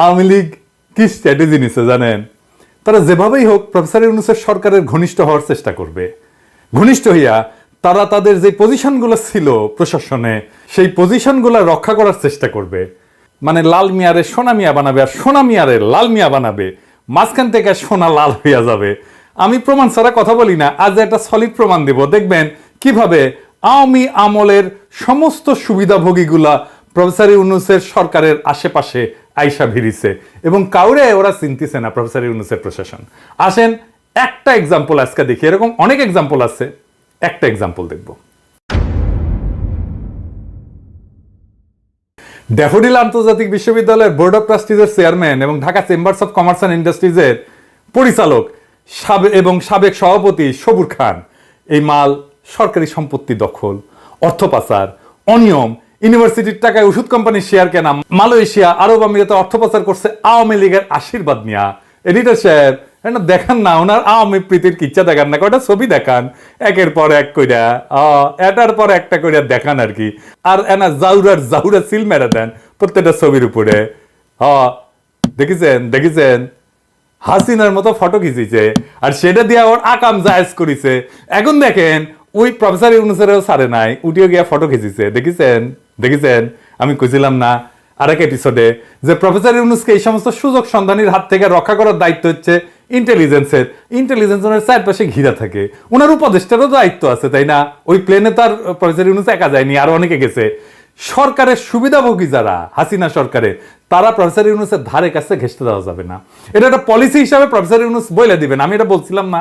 আওয়ামী লীগ কি স্ট্র্যাটেজি নিছে জানেন? তারা যেভাবেই হোক, প্রফেসর ইউনুসের সরকারের ঘনিষ্ঠ হওয়ার চেষ্টা করবে। ঘনিষ্ঠ হইয়া তারা তাদের যে পজিশনগুলো ছিল প্রশাসনে, সেই পজিশনগুলো রক্ষা করার চেষ্টা করবে। মানে লাল মিয়ারে সোনা মিয়া বানাবে আর সোনা মিয়ারে লাল মিয়া বানাবে। মাঝখান থেকে সোনা লাল হইয়া যাবে। আমি প্রমাণ ছাড়া কথা বলি না, আজ একটা সলিড প্রমাণ দেব। দেখবেন কীভাবে আওয়ামী আমলের সমস্ত সুবিধাভোগীগুলা প্রফেসর ইউনুসের সরকারের আশেপাশে আইসা ভিড়িছে। এবং কাউরে ওরা চিনতেছে না, প্রফেসর ইউনুসের প্রশাসন। আসেন, একটা এক্সাম্পল আজকে দেখি। এরকম অনেক এক্সাম্পল আছে। একটা এক্সাম্পল দেখব। ড্যাফোডিল আন্তর্জাতিক বিশ্ববিদ্যালয়ের বোর্ড অফ ট্রাস্টিজের চেয়ারম্যান এবং Dhaka chambers of commerce and ইন্ডাস্ট্রিজের পরিচালক এবং সাবেক সভাপতি সবুর খান। এই মাল সরকারি সম্পত্তি দখল, অর্থ পাচার, অনিয়ম ইউনিভার্সিটির টাকায় ওষুধ কোম্পানির শেয়ার কেনা, মালয়েশিয়া, আরব আমিরাতে অর্থ পাচার করছে আওয়ামী লীগের আশীর্বাদ নিয়া। এডিটর সাহেব, এটা দেখান না, ওনার আওয়ামী প্রীতির কিচ্ছা দেখান না, কয়টা ছবি দেখান? একের পর এক কইরা এটার পর একটা কইরা দেখান আর কি। আর এনা জাউরার জাউরা সিল মেরা দেন প্রত্যেকটা ছবির উপরে। হ, দেখেছেন দেখেছেন? হাসিনার মতো ফটো খিচিছে, আর সেটা দিয়ে ওর আকাম জায়েজ করিছে। এখন দেখেন, ওই প্রফেসর ইউনুসেরও সারে নাই উঠিও গিয়া ফটো খিচিছে, দেখেছেন? দেখেছেন? আমি কইছিলাম না, আরেক এপিসোডে যে প্রফেসর ইউনুসকে এই সমস্ত সুযোগ সন্ধানীর হাত থেকে রক্ষা করার দায়িত্ব হচ্ছে ইন্টেলিজেন্সের ইন্টেলিজেন্স ওনার চারপাশে ঘিরা থাকে। ওনার উপদেষ্টারও দায়িত্ব আছে, তাই না? ওই প্লেনে তার প্রফেসর ইউনুস একা যায়নি, আরও অনেকে গেছে। সরকারের সুবিধাভোগী যারা, হাসিনা সরকারে তারা প্রফেসর ইউনুসের ধারে কাছে ঘেসতে দেওয়া যাবে না। এটা একটা পলিসি হিসাবে প্রফেসর ইউনুস বলে দিবেন, আমি এটা বলছিলাম না।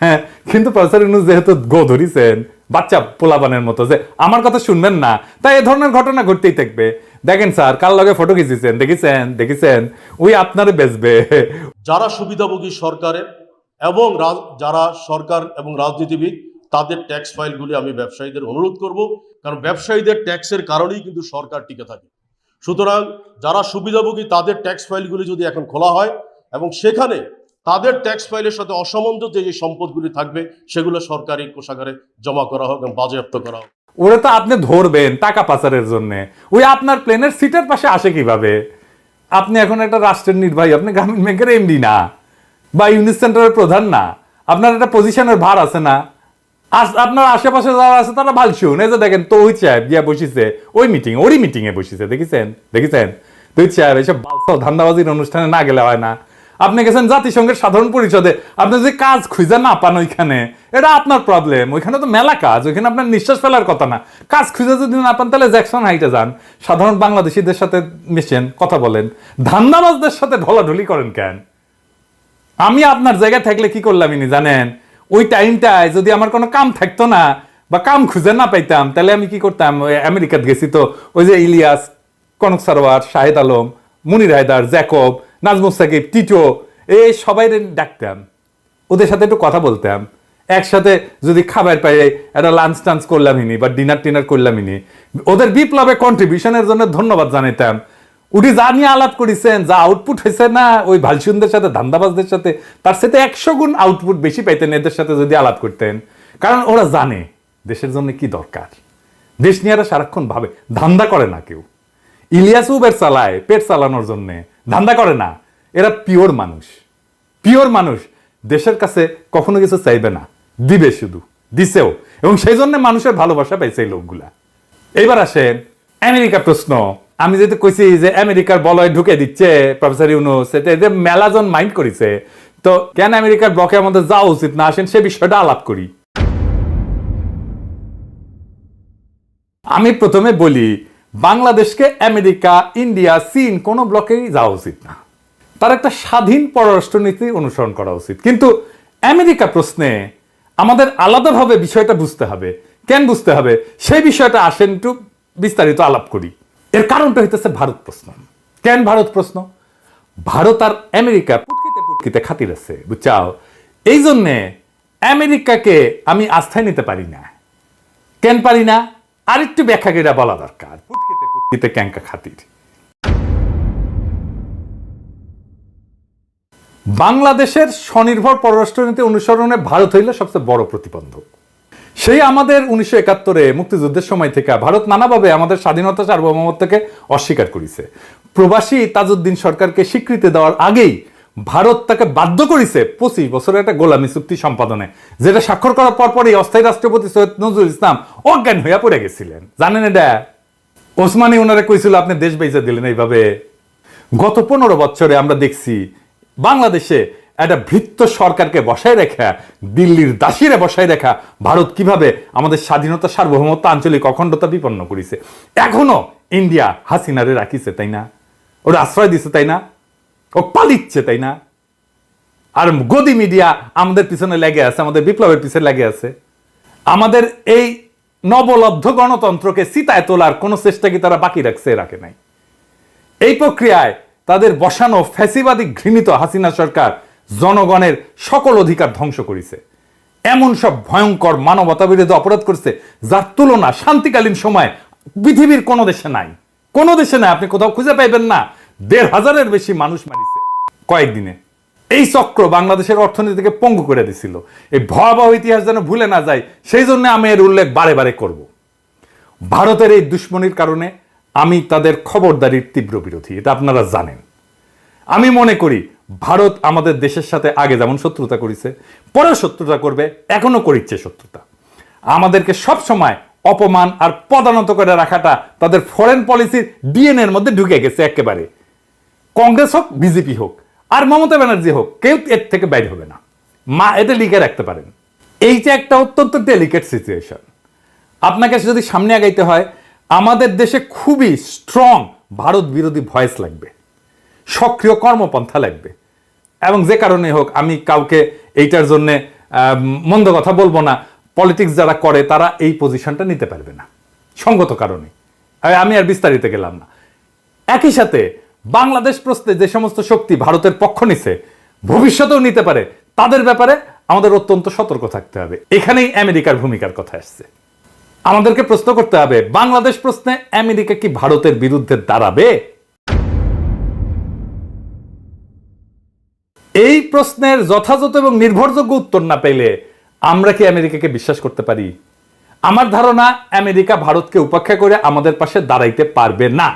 হ্যাঁ কিন্তু প্রফেসর ইউনুস যেহেতু গো ধরিছেন, বাচ্চা পোলাপানের মতো যে, আমার কথা শুনবেন না। তাই এ ধরনের ঘটনা ঘটতেই থাকবে। দেখেন স্যার, কার লগে ফটো খিচিছেন? দেখেছেন? দেখেছেন? ওই আপনারে বেচবে। যারা সুবিধাভোগী সরকারের এবং যারা সরকার এবং রাজনীতিবিদ, তাদের ট্যাক্স ফাইলগুলি আমি ব্যবসায়ীদের অনুরোধ করব, কারণ ব্যবসায়ীদের ট্যাক্সের কারণেই কিন্তু সরকার টিকে থাকে। সুতরাং যারা সুবিধাভোগী, তাদের ট্যাক্স ফাইলগুলি যদি এখন খোলা হয় এবং সেখানে তাদের ট্যাক্স ফাইলের সাথে অসামঞ্জস্য যে সম্পদগুলি থাকবে, সেগুলো সরকারি কোষাগারে জমা করা হোক এবং বাজেয়াপ্ত করা হোক। ওরা তো আপনি ধরবেন টাকা পাচারের জন্য। ওই আপনার প্লেনের সিটের পাশে আসে কীভাবে? আপনি এখন একটা রাষ্ট্রের নির্বাহী, আপনি গ্রামীণ ব্যাংকের এমডি না। বা ইউনিট সেন্টারের প্রধান না। আপনার একটা পজিশনের ভার আছে না। আপনার আশেপাশে যারা আছে, তারা ভালো শুন এই যে দেখেন, তৌহিদ সাহেব গিয়া বসিছে। ওই মিটিং ওরই মিটিং এ বসিছে। দেখেছেন? দেখেছেন? তৌহিদ সাহেব বালসাও ধান্দাবাজির অনুষ্ঠানে না গেলে হয় না। আপনি গেছেন জাতিসংঘের সাধারণ পরিষদে। আপনি যদি কাজ খুঁজে না পান ওইখানে, এটা আপনার প্রবলেম ওইখানে তো মেলা কাজ, ওইখানে আপনার নিঃশ্বাস ফেলার কথা না। কাজ খুঁজে যদি না পান, তাহলে জ্যাকসন হাইটে যান। সাধারণ বাংলাদেশিদের সাথে মিশেন, কথা বলেন। ধান্দাবাজদের সাথে ঢলাঢলি করেন কেন? আমি আপনার জায়গায় থাকলে কি করলাম ইনি, জানেন? ওই টাইমটায় যদি আমার কোনো কাম থাকতো না, বা কাম খুঁজে না পাইতাম, তাহলে আমি কি করতাম? আমেরিকাত গেছি তো, ওই যে ইলিয়াস, কনক সারোয়ার, শাহেদ আলম, মুনির হায়দার, জ্যাকব নাজমুস সাকিব, টিটো, এই সবাই ডাকতাম। ওদের সাথে একটু কথা বলতাম। একসাথে যদি খাবার পাই, একটা লাঞ্চ টাঞ্চ করলাম ইনি বা ডিনার টিনার করলাম ইনি। ওদের বিপ্লবে কন্ট্রিবিউশনের জন্য ধন্যবাদ জানাইতাম। উনি যা নিয়ে আলাপ করেছেন, যা আউটপুট হয়েছে না, ওই ভালসুনদের সাথে, ধান্দাবাজদের সাথে, তার সাথে একশো গুণ আউটপুট বেশি পাইতেন এদের সাথে যদি আলাপ করতেন। কারণ ওরা জানে দেশের জন্য কি দরকার। দেশ নিয়ে সারাক্ষণ ভাবে, ধান্দা করে না কেউ। ইলিয়াস উবের চালায়, পেট চালানোর জন্য। ধান্দা করে না। এরা পিওর মানুষ। পিওর মানুষ। দেশের কাছে কখনো কিছু চাইবে না। দিবে শুধু। দিছেও। এবং সেই জন্য মানুষের ভালোবাসা পাইছে এই লোকগুলা। এইবার আসেন, আমেরিকা প্রশ্ন। আমি যেহেতু কইছি যে আমেরিকার বলয় ঢুকে দিচ্ছে প্রফেসর ইউনুস এটা যে মেলাজন মাইন্ড করেছে। তো কেন আমেরিকার ব্লকে আমাদের যাওয়া উচিত না? আসেন সে বিষয়টা আলাপ করি। আমি প্রথমে বলি বাংলাদেশকে আমেরিকা, ইন্ডিয়া, চীন কোনো ব্লকেই যাওয়া উচিত না। তার একটা স্বাধীন পররাষ্ট্রনীতি অনুসরণ করা উচিত। কিন্তু আমেরিকা প্রশ্নে আমাদের আলাদাভাবে বিষয়টা বুঝতে হবে। কেন বুঝতে হবে? সেই বিষয়টা আসেন একটু বিস্তারিত আলাপ করি। এর কারণটা হইতেছে ভারত প্রশ্ন। কেন ভারত প্রশ্ন? ভারত আর আমেরিকা পুটকিতে পুটকিতে খাতির আছে, বুঝছাও? এই জন্যে আমেরিকাকে আমি আস্থায় নিতে পারি না। কেন পারি না? আরেকটু ব্যাখ্যা করে বলা দরকার। পুটকিতে ক্যাঙ্কা খাতির। বাংলাদেশের স্বনির্ভর পররাষ্ট্রনীতি অনুসরণে ভারত হইল সবচেয়ে বড় প্রতিবন্ধক। সেই আমাদের উনিশশো একাত্তরে মুক্তিযুদ্ধের সময় থেকে ভারত নানাভাবে আমাদের স্বাধীনতা সার্বভৌমত্বকে অস্বীকার করেছে। প্রবাসী তাজউদ্দিন সরকারকে স্বীকৃতি দেওয়ার আগেই ভারত তাকে বাধ্য করেছে পঁচিশ বছরের একটা গোলামি চুক্তি সম্পাদনে, যেটা স্বাক্ষর করার পরপরই অস্থায়ী রাষ্ট্রপতি সৈয়দ নজরুল ইসলাম অজ্ঞান হইয়া পড়ে গেছিলেন। জানেন এটা? ওসমানী ওনারা কইছিল, আপনি দেশ বেঁচে দিলেন এইভাবে। গত পনেরো বছরে আমরা দেখছি, বাংলাদেশে একটা ভৃত্য সরকারকে বসায় রেখা, দিল্লির দাসিরে বসায় রেখা, ভারত কীভাবে আমাদের স্বাধীনতা, সার্বভৌমত্ব, আঞ্চলিক অখণ্ডতা বিপন্ন করেছে। এখনও ইন্ডিয়া হাসিনারে রাখিছে, তাই না? ওরা আশ্রয় দিছে, তাই না? ও পালিচ্ছে, তাই না? আর গদি মিডিয়া আমাদের পিছনে লেগে আছে, আমাদের বিপ্লবের পিছনে লেগে আছে। আমাদের এই নবলব্ধ গণতন্ত্রকে চিতায় তোলার কোনো চেষ্টা কি তারা বাকি রাখছে রাখে নাই। এই প্রক্রিয়ায় তাদের বসানো ফ্যাসিবাদী ঘৃণিত হাসিনা সরকার জনগণের সকল অধিকার ধ্বংস করেছে। এমন সব ভয়ঙ্কর মানবতা বিরোধী অপরাধ করছে, যার তুলনা শান্তিকালীন সময় পৃথিবীর কোনো দেশে নাই। কোনো দেশে নাই, আপনি কোথাও খুঁজে পাইবেন না। দেড় হাজারের বেশি মানুষ মারিছে কয়েকদিনে। এই চক্র বাংলাদেশের অর্থনীতিকে পঙ্গু করে দিছিল। এই ভয়াবহ ইতিহাস যেন ভুলে না যায়, সেই জন্য আমি এর উল্লেখ বারে বারে করব। ভারতের এই দুশ্মনির কারণে আমি তাদের খবরদারির তীব্র বিরোধী, এটা আপনারা জানেন। আমি মনে করি, ভারত আমাদের দেশের সাথে আগে যেমন শত্রুতা করেছে, পরেও শত্রুতা করবে, এখনও করিচ্ছে শত্রুতা। আমাদেরকে সব সময় অপমান আর পদানত করে রাখাটা তাদের ফরেন পলিসির ডিএনএ এর মধ্যে ঢুকে গেছে একেবারে। কংগ্রেস হোক, বিজেপি হোক, আর মমতা ব্যানার্জি হোক, কেউ এর থেকে বাইরে হবে না। মা, এটা লিখে রাখতে পারেন। এইটা একটা অত্যন্ত ডেলিকেট সিচুয়েশন আপনাকে যদি সামনে আগাইতে হয়, আমাদের দেশে খুবই স্ট্রং ভারত বিরোধী ভয়েস লাগবে। সক্রিয় কর্মপন্থা লাগবে। এবং যে কারণে হোক, আমি কাউকে এইটার জন্য মন্দ কথা বলব না। পলিটিক্স যারা করে, তারা এই পজিশনটা নিতে পারবে না। সঙ্গত কারণে। আমি আর বিস্তারিত গেলাম না। একই সাথে বাংলাদেশ প্রশ্নে যে সমস্ত শক্তি ভারতের পক্ষ নিছে, ভবিষ্যতেও নিতে পারে, তাদের ব্যাপারে আমাদের অত্যন্ত সতর্ক থাকতে হবে। এখানেই আমেরিকার ভূমিকার কথা আসছে। আমাদেরকে প্রশ্ন করতে হবে, বাংলাদেশ প্রশ্নে আমেরিকা কি ভারতের বিরুদ্ধে দাঁড়াবে? এই প্রশ্নের যথাযথ এবং নির্ভরযোগ্য উত্তর না পেলে আমরা কি আমেরিকাকে বিশ্বাস করতে পারি? আমার ধারণা, আমেরিকা ভারতকে উপেক্ষা করে আমাদের পাশে দাঁড়াইতে পারবে না।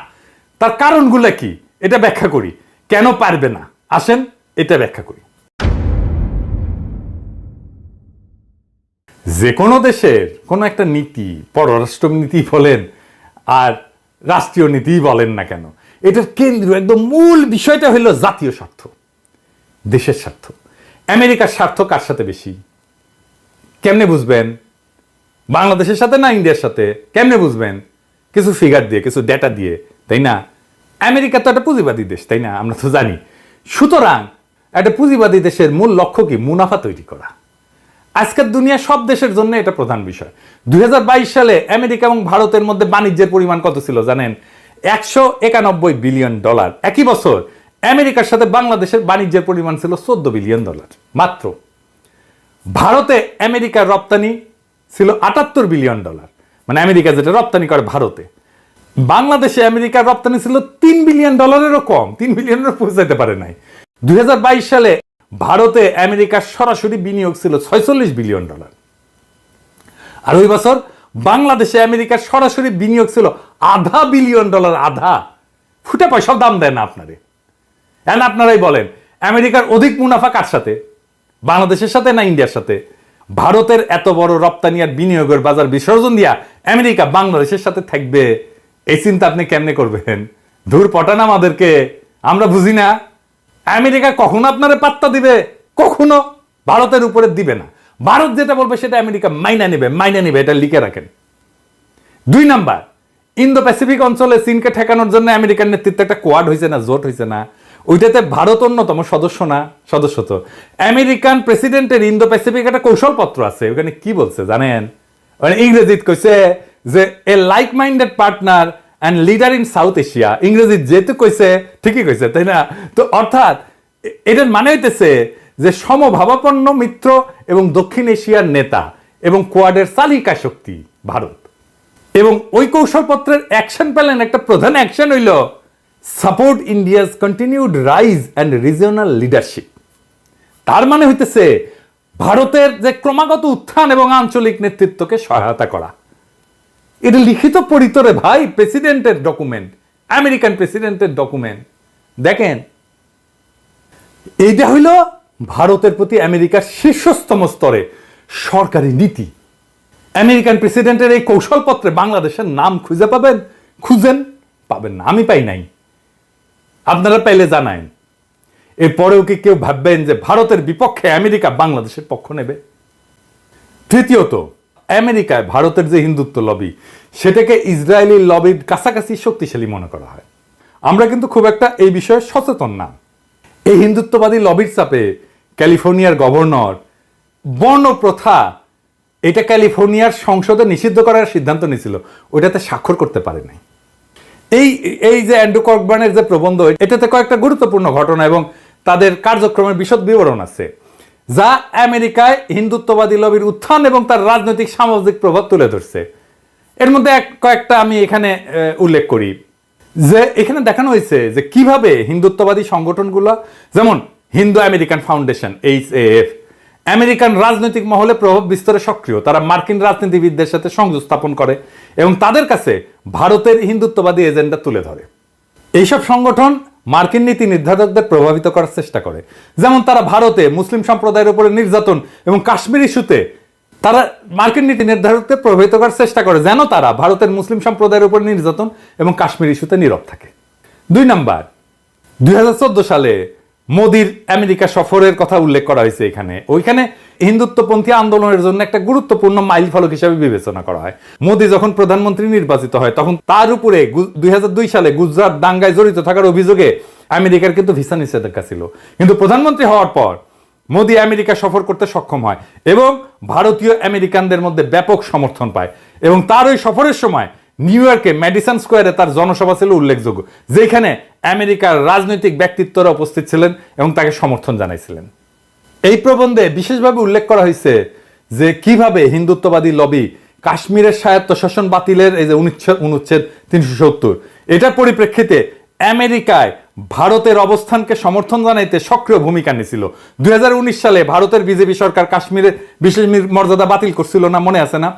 তার কারণগুলো কি? এটা ব্যাখ্যা করি। কেন পারবে না? আসেন, এটা ব্যাখ্যা করি। যে কোনো দেশের কোনো একটা নীতি, পররাষ্ট্র নীতি বলেন, আর রাষ্ট্রীয় নীতি বলেন না কেন, এটার কেন্দ্র, একদম মূল বিষয়টা হলো জাতীয় স্বার্থ, দেশের স্বার্থ। আমেরিকার স্বার্থ কার সাথে বেশি? কেমনে বুঝবেন? বাংলাদেশের সাথে না ইন্ডিয়ার সাথে? কেমনে বুঝবেন? কিছু ফিগার দিয়ে, কিছু ডেটা দিয়ে, তাই না? আমেরিকা তো একটা পুঁজিবাদী দেশ, তাই না? আমরা তো জানি। সুতরাং একটা পুঁজিবাদী দেশের মূল লক্ষ্য কি? মুনাফা তৈরি করা। আজকের দুনিয়া সব দেশের জন্য এটা প্রধান বিষয়। দুই সালে আমেরিকা এবং ভারতের মধ্যে বাণিজ্যের পরিমাণ কত ছিল জানেন? একশো একানব্বই বিলিয়ন ডলার। একই বছর আমেরিকার সাথে বাংলাদেশের বাণিজ্যের পরিমাণ ছিল চোদ্দ বিলিয়ন ডলার। মাত্র। ভারতে আমেরিকার রপ্তানি ছিল আটাত্তর বিলিয়ন ডলার। মানে আমেরিকা যেটা রপ্তানি করে ভারতে। বাংলাদেশে আমেরিকার রপ্তানি ছিল তিন বিলিয়ন ডলারেরও কম, তিন বিলিয়নেরও পৌঁছাতে পারে নাই। দুই সালে ভারতে আমেরিকার সরাসরি বিনিয়োগ ছিল ছয়চল্লিশ বিলিয়ন ডলার। আর ওই বছর বাংলাদেশে আমেরিকার সরাসরি বিনিয়োগ ছিল আধা বিলিয়ন ডলার, আধা। ফুটে পয়সাও দাম দেয় না আপনারে। এন আপনারাই বলেন, আমেরিকার অধিক মুনাফা কার সাথে? বাংলাদেশের সাথে না ইন্ডিয়ার সাথে? ভারতের এত বড় রপ্তানি আর বিনিয়োগের বাজার বিসর্জন দিয়া আমেরিকা বাংলাদেশের সাথে থাকবে এই চিন্তা আপনি কেমনে করবেন? ধূর পটান আমাদেরকে। আমরা বুঝি না। আমেরিকা কখনো আপনারে পাত্তা দিবে? কখনো। ভারতের উপরে দিবে না। ভারত যেটা বলবে সেটা আমেরিকা মাইনা নেবে মাইনা নেবে, এটা লিখে রাখেন। দুই নাম্বার ইন্দো প্যাসিফিক অঞ্চলে চীনকে ঠেকানোর জন্য আমেরিকার নেতৃত্বে একটা কোয়াড হয়েছে না, জোট হয়েছে না। ওইটাতে ভারত অন্যতম সদস্য না, সদস্য তো। আমেরিকান প্রেসিডেন্টের ইন্দো প্যাসিফিক একটা কৌশলপত্র আছে, ওখানে কি বলছে জানেন? মানে ইংরেজিত কইছে যে a like minded partner and leader in South Asia ইংরেজি যেহেতু কইছে, ঠিকই কইছে, তাই না? তো অর্থাৎ, এটার মানে হইতেছে যে সমভাবাপন্ন মিত্র এবং দক্ষিণ এশিয়ার নেতা এবং কোয়াডের চালিকা শক্তি ভারত। এবং ওই কৌশলপত্রের অ্যাকশন প্ল্যান একটা প্রধান অ্যাকশন হইল support India's continued rise and regional leadership তার মানে হইতেছে ভারতের যে ক্রমাগত উত্থান এবং আঞ্চলিক নেতৃত্বকে সহায়তা করা। এটা লিখিত পরিতরে ভাই প্রেসিডেন্টের ডকুমেন্ট আমেরিকান প্রেসিডেন্টের ডকুমেন্ট দেখেন, এইটা হইল ভারতের প্রতি আমেরিকার শীর্ষস্তম স্তরে সরকারি নীতি। আমেরিকান প্রেসিডেন্টের এই কৌশলপত্রে বাংলাদেশের নাম খুঁজে পাবেন, খুঁজেন পাবেন আমি পাই নাই। আপনারা পাইলে জানায়েন। এরপরেও কি কেউ ভাববেন যে ভারতের বিপক্ষে আমেরিকা বাংলাদেশের পক্ষ নেবে? তৃতীয়ত আমেরিকায় ভারতের যে হিন্দুত্ব লবি, সেটাকে ইসরায়েলি লবির কাছাকাছি শক্তিশালী মনে করা হয়। আমরা কিন্তু খুব একটা এই বিষয়ে সচেতন না। এই হিন্দুত্ববাদী লবির চাপে ক্যালিফোর্নিয়ার গভর্নর বর্ণ প্রথা এটা ক্যালিফোর্নিয়ার সংসদে নিষিদ্ধ করার সিদ্ধান্ত নিয়েছিল। ওইটাতে স্বাক্ষর করতে পারে নাই। এই এই যে অ্যান্ড্রু ককবার্নের যে প্রবন্ধ, এটাতে কয়েকটা গুরুত্বপূর্ণ ঘটনা এবং তাদের কার্যক্রমের বিশদ বিবরণ আছে। যা আমেরিকায় হিন্দুত্ববাদী লবির উত্থান এবং তার রাজনৈতিক সামাজিক প্রভাব তুলে ধরছে। এর মধ্যে এক কয়েকটা আমি এখানে উল্লেখ করি। যে এখানে দেখানো হয়েছে যে কীভাবে হিন্দুত্ববাদী সংগঠনগুলো, যেমন Hindu American Foundation, H F, American রাজনৈতিক মহলে প্রভাব বিস্তারে সক্রিয়, তারা মার্কিন রাজনীতিবিদদের সাথে সংযোগ স্থাপন করে এবং তাদের কাছে ভারতের হিন্দুত্ববাদী এজেন্ডা তুলে ধরে। এইসব সংগঠন মার্কিন নীতি নির্ধারকদের প্রভাবিত করার চেষ্টা করে। যেমন তারা ভারতে মুসলিম সম্প্রদায়ের উপরে নির্যাতন এবং কাশ্মীর ইস্যুতে তারা মার্কিন নীতি নির্ধারকদের প্রভাবিত করার চেষ্টা করে, যেন তারা ভারতের মুসলিম সম্প্রদায়ের উপর নির্যাতন এবং কাশ্মীর ইস্যুতে নীরব থাকে। দুই নাম্বার, দুই হাজার চোদ্দ সালে মোদির আমেরিকা সফরের কথা উল্লেখ করা হয়েছে এখানে। ওইখানে হিন্দুত্বপন্থী আন্দোলনের জন্য একটা গুরুত্বপূর্ণ মাইল ফলক হিসাবে বিবেচনা করা হয়। মোদি যখন প্রধানমন্ত্রী নির্বাচিত হয়, তখন তার উপরে দুই সালে গুজরাট দাঙ্গায় জড়িত থাকার অভিযোগে আমেরিকার কিন্তু ভিসা নিষেধাজ্ঞা ছিল। কিন্তু প্রধানমন্ত্রী হওয়ার পর মোদি আমেরিকা সফর করতে সক্ষম হয় এবং ভারতীয় আমেরিকানদের মধ্যে ব্যাপক সমর্থন পায় এবং তার ওই সফরের সময় নিউ ইয়র্কে ম্যাডিসন স্কোয়ারে তার জনসভা ছিল উল্লেখযোগ্য, যেখানে আমেরিকার রাজনৈতিক ব্যক্তিত্বরা উপস্থিত ছিলেন এবং তাকে সমর্থন জানাইছিলেন। এই প্রবন্ধে বিশেষভাবে উল্লেখ করা হয়েছে যে কীভাবে হিন্দুত্ববাদী লবি কাশ্মীরের স্বায়ত্তশাসন বাতিলের এই যে অনুচ্ছেদ অনুচ্ছেদ তিনশো সত্তর, এটার পরিপ্রেক্ষিতে আমেরিকায় ভারতের অবস্থানকে সমর্থন জানাইতে সক্রিয় ভূমিকা নিয়েছিল দুই হাজার উনিশ সালে ভারতের বিজেপি সরকার কাশ্মীরের বিশেষ মর্যাদা বাতিল করছিল না, মনে আছে না?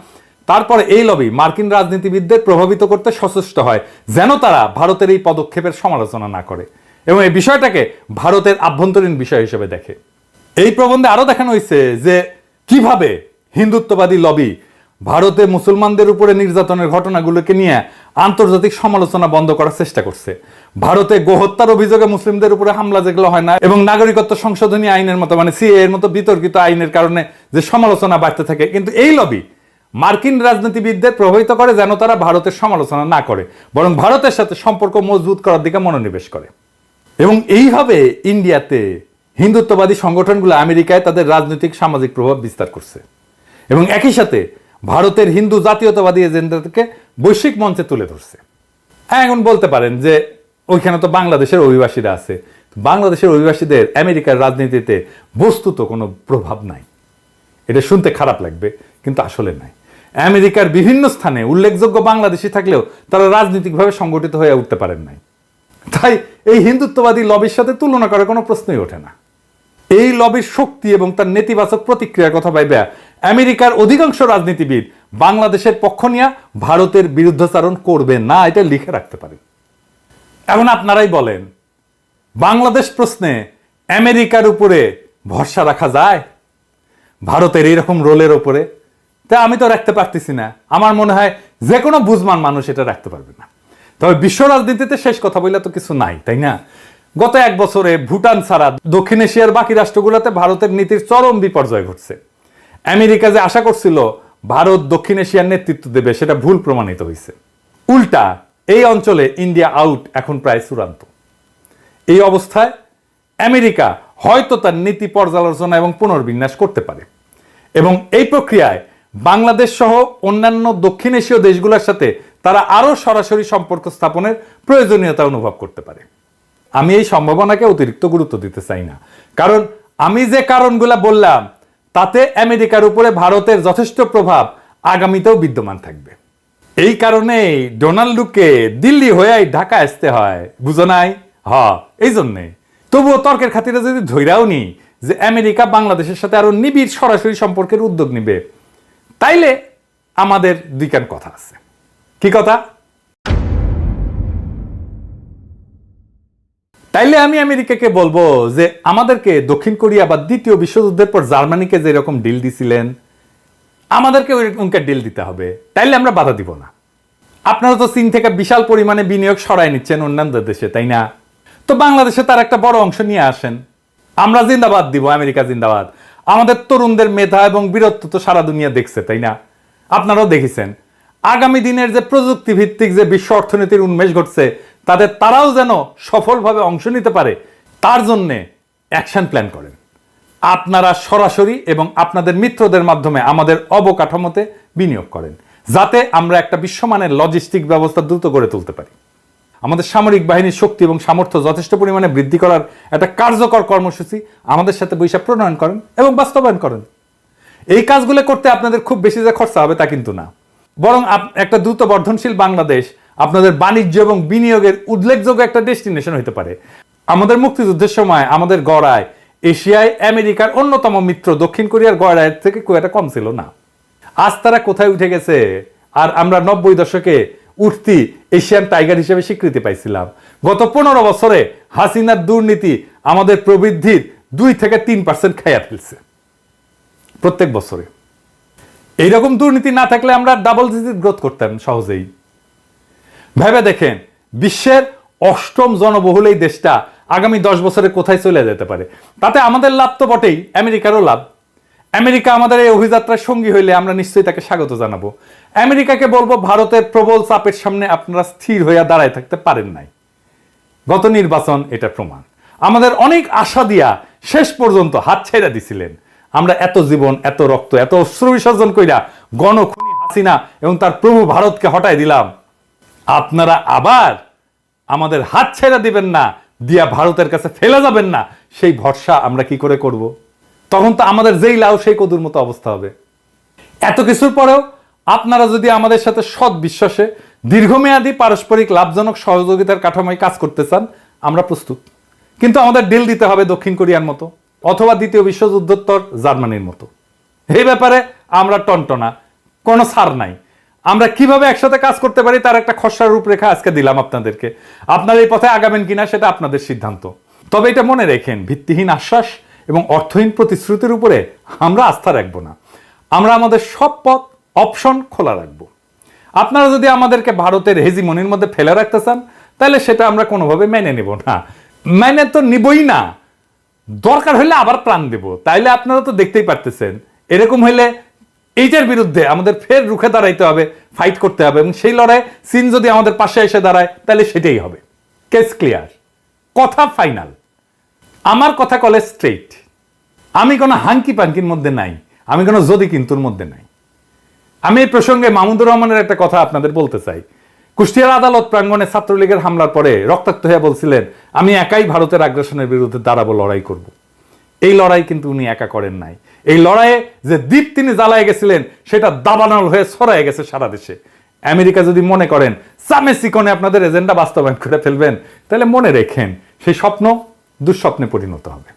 তারপরে এই লবি মার্কিন রাজনীতিবিদদের প্রভাবিত করতে সচেষ্ট হয়, যেন তারা ভারতের এই পদক্ষেপের সমালোচনা না করে এবং এই বিষয়টাকে ভারতের আভ্যন্তরীণ বিষয় হিসেবে দেখে। এই প্রবন্ধে আরও দেখানো হয়েছে যে কীভাবে হিন্দুত্ববাদী লবি ভারতে মুসলমানদের উপরে নির্যাতনের ঘটনাগুলোকে নিয়ে আন্তর্জাতিক সমালোচনা বন্ধ করার চেষ্টা করছে। ভারতে গোহত্যার অভিযোগে মুসলিমদের উপরে হামলা যেগুলো হয় না এবং নাগরিকত্ব সংশোধনী আইনের মতো মানে সিএ এর মতো বিতর্কিত আইনের কারণে যে সমালোচনা বাড়তে থাকে, কিন্তু এই লবি মার্কিন রাজনীতিবিদদের প্রভাবিত করে যেন তারা ভারতের সমালোচনা না করে, বরং ভারতের সাথে সম্পর্ক মজবুত করার দিকে মনোনিবেশ করে। এবং এইভাবে ইন্ডিয়াতে হিন্দুত্ববাদী সংগঠনগুলো আমেরিকায় তাদের রাজনৈতিক সামাজিক প্রভাব বিস্তার করছে। এবং একই সাথে ভারতের হিন্দু জাতীয়তাবাদী এজেন্ডাকে বৈশ্বিক মঞ্চে তুলে ধরছে। হ্যাঁ এখন বলতে পারেন যে ওইখানে তো বাংলাদেশের অভিবাসীরা আছে। বাংলাদেশের অভিবাসীদের আমেরিকার রাজনীতিতে বস্তুত কোনো প্রভাব নাই। এটা শুনতে খারাপ লাগবে, কিন্তু আসলে নাই। আমেরিকার বিভিন্ন স্থানে উল্লেখযোগ্য বাংলাদেশি থাকলেও তারা রাজনৈতিকভাবে সংগঠিত হয়ে উঠতে পারেন নাই। তাই এই হিন্দুত্ববাদী লবির সাথে তুলনা করার কোনো প্রশ্নই ওঠে না। এই লবির শক্তি এবং তার নেতিবাচক প্রতিক্রিয়ার কথা ভাইবা, আমেরিকার অধিকাংশ রাজনীতিবিদ বাংলাদেশের পক্ষ নিয়ে ভারতের বিরুদ্ধাচারণ করবে না, এটা লিখে রাখতে পারেন এখন আপনারাই বলেন, বাংলাদেশ প্রশ্নে আমেরিকার উপরে ভরসা রাখা যায়? ভারতের এইরকম রোলের ওপরে, তা আমি তো রাখতে পারতেছি না। আমার মনে হয় যে কোনো বুঝমান মানুষ এটা রাখতে পারবে না। তবে বিশ্ব রাজনীতিতে শেষ কথা বললে তো কিছু নাই, তাই না? গত এক বছরে ভুটান ছাড়া দক্ষিণ এশিয়ার বাকি রাষ্ট্রগুলোতে ভারতের নীতির চরম বিপর্যয় ঘটছে। আমেরিকা যে আশা করছিল ভারত দক্ষিণ এশিয়ার নেতৃত্ব দেবে, সেটা ভুল প্রমাণিত হয়েছে উল্টা, এই অঞ্চলে ইন্ডিয়া আউট এখন প্রায় চূড়ান্ত। এই অবস্থায় আমেরিকা হয়তো তার নীতি পর্যালোচনা এবং পুনর্বিন্যাস করতে পারে। এবং এই প্রক্রিয়ায় বাংলাদেশ সহ অন্যান্য দক্ষিণ এশীয় দেশগুলোর সাথে তারা আরও সরাসরি সম্পর্ক স্থাপনের প্রয়োজনীয়তা অনুভব করতে পারে। আমি এই সম্ভাবনাকে অতিরিক্ত গুরুত্ব দিতে চাই না। কারণ আমি যে কারণগুলা বললাম, তাতে আমেরিকার উপরে ভারতের যথেষ্ট প্রভাব আগামীতেও বিদ্যমান থাকবে। এই কারণেই ডোনাল্ডুকে দিল্লি হয়ে ঢাকা আসতে হয়। বুঝো নাই? হ এই জন্যে তবুও তর্কের খাতিরে যদি ধৈরাও নি যে আমেরিকা বাংলাদেশের সাথে আরও নিবিড় সরাসরি সম্পর্কের উদ্যোগ নিবে। তাইলে আমাদের দুইখান কথা আছে। কি কথা? তাইলে আমি আমেরিকাকে বলব যে আমাদেরকে দক্ষিণ কোরিয়া বা দ্বিতীয় বিশ্বযুদ্ধের পর জার্মানিকে যেরকম ডিল দিছিলেন, আমাদেরকে ওইরকমকে ডিল দিতে হবে। তাইলে আমরা বাধা দিব না। আপনারা তো চীন থেকে বিশাল পরিমাণে বিনিয়োগ সরাই নিচ্ছেন অন্যান্য দেশে, তাই না? তো বাংলাদেশে তার একটা বড় অংশ নিয়ে আসেন। আমরা জিন্দাবাদ দিব, আমেরিকা জিন্দাবাদ। আমাদের তরুণদের মেধা এবং বীরত্ব তো সারা দুনিয়া দেখছে, তাই না? আপনারাও দেখেছেন। আগামী দিনের যে প্রযুক্তি ভিত্তিক যে বিশ্ব অর্থনীতির উন্মেষ ঘটছে তাদের তারাও যেন সফলভাবে অংশ নিতে পারে, তার জন্যে অ্যাকশন প্ল্যান করেন। আপনারা সরাসরি এবং আপনাদের মিত্রদের মাধ্যমে আমাদের অবকাঠামোতে বিনিয়োগ করেন, যাতে আমরা একটা বিশ্বমানের লজিস্টিক ব্যবস্থা দ্রুত গড়ে তুলতে পারি। আমাদের সামরিক বাহিনীর শক্তি এবং সামর্থ্য যথেষ্ট পরিমাণে বৃদ্ধি করার একটা কার্যকর কর্মসূচি আমাদের সাথে বৈশাখ প্রণয়ন করেন এবং বাস্তবায়ন করেন। এই কাজগুলো করতে আপনাদের খুব বেশি যে খরচা হবে তা কিন্তু না। বরং একটা দ্রুত বর্ধনশীল বাংলাদেশ আপনাদের বাণিজ্য এবং বিনিয়োগের উল্লেখযোগ্য একটা ডেস্টিনেশন হতে পারে। আমাদের মুক্তিযুদ্ধের সময় আমাদের গড়ায় এশিয়ায় আমেরিকার অন্যতম মিত্র দক্ষিণ কোরিয়ার গড়ায় থেকে খুব একটা কম ছিল না। আজ তারা কোথায় উঠে গেছে? আর আমরা নব্বই দশকে উঠতি এশিয়ান টাইগার হিসেবে স্বীকৃতি পাইছিলাম। গত পনেরো বছরে হাসিনার দুর্নীতি আমাদের প্রবৃদ্ধির দুই থেকে তিন পার্সেন্ট খাইয়া ফেলছে। প্রত্যেক বছরে। এইরকম দুর্নীতি না থাকলে আমরা ডাবল ডিজিট গ্রোথ করতাম সহজেই। ভেবে দেখেন, বিশ্বের অষ্টম জনবহুল এই দেশটা আগামী দশ বছরে কোথায় চলে যেতে পারে? তাতে আমাদের লাভ তো বটেই, আমেরিকারও লাভ। আমেরিকা আমাদের এই অভিযাত্রার সঙ্গী হইলে আমরা নিশ্চয়ই তাকে স্বাগত জানাব। আমেরিকাকে বলব ভারতের প্রবল চাপের সামনে আপনারা স্থির হইয়া দাঁড়ায় থাকতে পারেন নাই। গত নির্বাচন এটা প্রমাণ। আমাদের অনেক আশা দিয়া শেষ পর্যন্ত হাত ছেড়ে দিছিলেন। আমরা এত জীবন, এত রক্ত, এত অশ্রু বিসর্জন কইরা গণখুনি হাসিনা এবং তার প্রভু ভারতকে হটাই দিলাম। আপনারা আবার আমাদের হাত ছেড়ে দিবেন না, দিয়া ভারতের কাছে ফেলে যাবেন না, সেই ভরসা আমরা কি করে করব? তখন তো আমাদের যেই লাউ সেই কদুর মতো অবস্থা হবে। এত কিছুর পরেও আপনারা যদি আমাদের সাথে সৎ বিশ্বাসে দীর্ঘমেয়াদী পারস্পরিক লাভজনক সহযোগিতার কাঠামোয় কাজ করতে চান, আমরা প্রস্তুত। কিন্তু আমাদের ডিল দিতে হবে দক্ষিণ কোরিয়ার মতো, অথবা দ্বিতীয় বিশ্বযুদ্ধোত্তর জার্মানির মতো। এই ব্যাপারে আমরা টনটনা, কোনো ছাড় নাই। আমরা কীভাবে একসাথে কাজ করতে পারি তার একটা খসড়া রূপরেখা আজকে দিলাম আপনাদেরকে। আপনারা এই পথে আগাবেন কিনা সেটা আপনাদের সিদ্ধান্ত। তবে এটা মনে রেখেন, ভিত্তিহীন আশ্বাস এবং অর্থহীন প্রতিশ্রুতির উপরে আমরা আস্থা রাখব না। আমরা আমাদের সব পথ অপশন খোলা রাখব। আপনারা যদি আমাদেরকে ভারতের হেজিমনির মধ্যে ফেলে রাখতে চান, তাহলে সেটা আমরা কোনোভাবে মেনে নেব না। মেনে তো নিবই না। দরকার হলে আবার প্রাণ দেব। তাইলে আপনারা তো দেখতেই পারতেছেন, এরকম হইলে এইটার বিরুদ্ধে আমাদের ফের রুখে দাঁড়াইতে হবে ফাইট করতে হবে এবং সেই লড়াই চীন যদি আমাদের পাশে এসে দাঁড়ায়, তাহলে সেটাই হবে। কেস ক্লিয়ার কথা ফাইনাল আমার কথা কলে স্ট্রেইট আমি কোনো হাঙ্কি পাঙ্কির মধ্যে নাই। আমি কোনো যদি কিন্তুর মধ্যে নাই। আমি এই প্রসঙ্গে মাহমুদুর রহমানের একটা কথা আপনাদের বলতে চাই। কুষ্টিয়ার আদালত প্রাঙ্গণে ছাত্রলীগের হামলার পরে রক্তাক্ত হয়ে বলছিলেন, আমি একাই ভারতের আগ্রাসনের বিরুদ্ধে দাঁড়াবো, লড়াই করব। এই লড়াই কিন্তু উনি একা করেন নাই। এই লড়াইয়ে যে দ্বীপ তিনি জ্বালায় গেছিলেন, সেটা দাবানল হয়ে ছড়ায় গেছে সারা দেশে। আমেরিকা যদি মনে করেন, সামে সিকনে আপনাদের এজেন্ডা বাস্তবায়ন করে ফেলবেন, তাহলে মনে রেখেন, সেই স্বপ্ন দুঃস্বপ্নে পরিণত হবে।